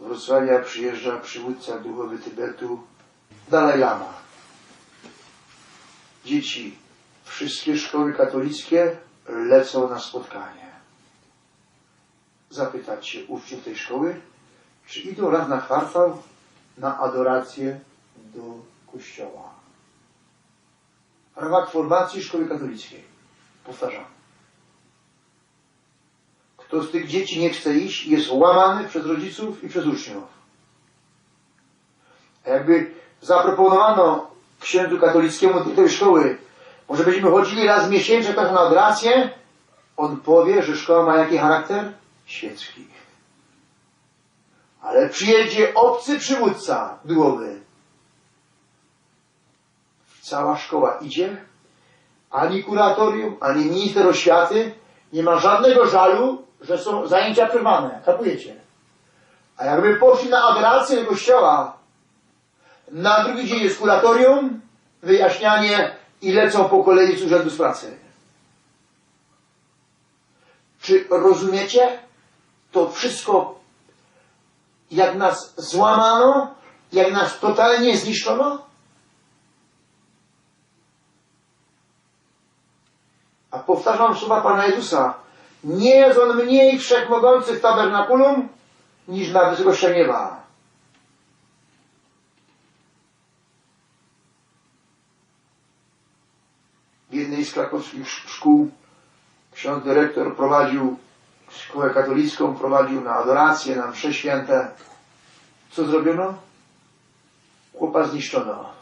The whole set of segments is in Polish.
Wrocławia przyjeżdża przywódca duchowy Tybetu Dalaj Lama. Dzieci, wszystkie szkoły katolickie lecą na spotkanie. Zapytać się uczniów tej szkoły, czy idą raz na kwartał na adorację do kościoła. Ramach formacji szkoły katolickiej. Powtarzam. Kto z tych dzieci nie chce iść, jest łamany przez rodziców i przez uczniów. A jakby zaproponowano księdzu katolickiemu do tej szkoły, może byśmy chodzili raz miesięcznie tak na adorację, on powie, że szkoła ma jaki charakter? Świecki. Ale przyjedzie obcy przywódca duchowy. Cała szkoła idzie, ani kuratorium, ani minister oświaty nie ma żadnego żalu, że są zajęcia przerwane. Kapujecie? A jakby poszli na adorację do kościoła, na drugi dzień jest kuratorium, wyjaśnianie i lecą po kolei z urzędu z pracy. Czy rozumiecie? To wszystko, jak nas złamano, jak nas totalnie zniszczono? A powtarzam słowa Pana Jezusa. Nie jest On mniej wszechmogący w tabernakulum, niż na wysokościach nieba. W jednej z krakowskich sz- szkół ksiądz dyrektor prowadził szkołę katolicką, prowadził na adorację, na msze święte. Co zrobiono? Chłopa zniszczono.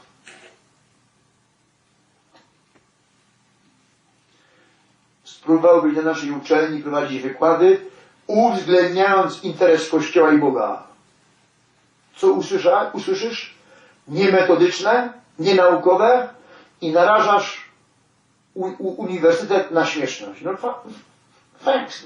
Spróbował być na naszej uczelni prowadzić wykłady, uwzględniając interes Kościoła i Boga. Co usłysza, usłyszysz? Niemetodyczne, nienaukowe i narażasz u, u, uniwersytet na śmieszność. No thanks.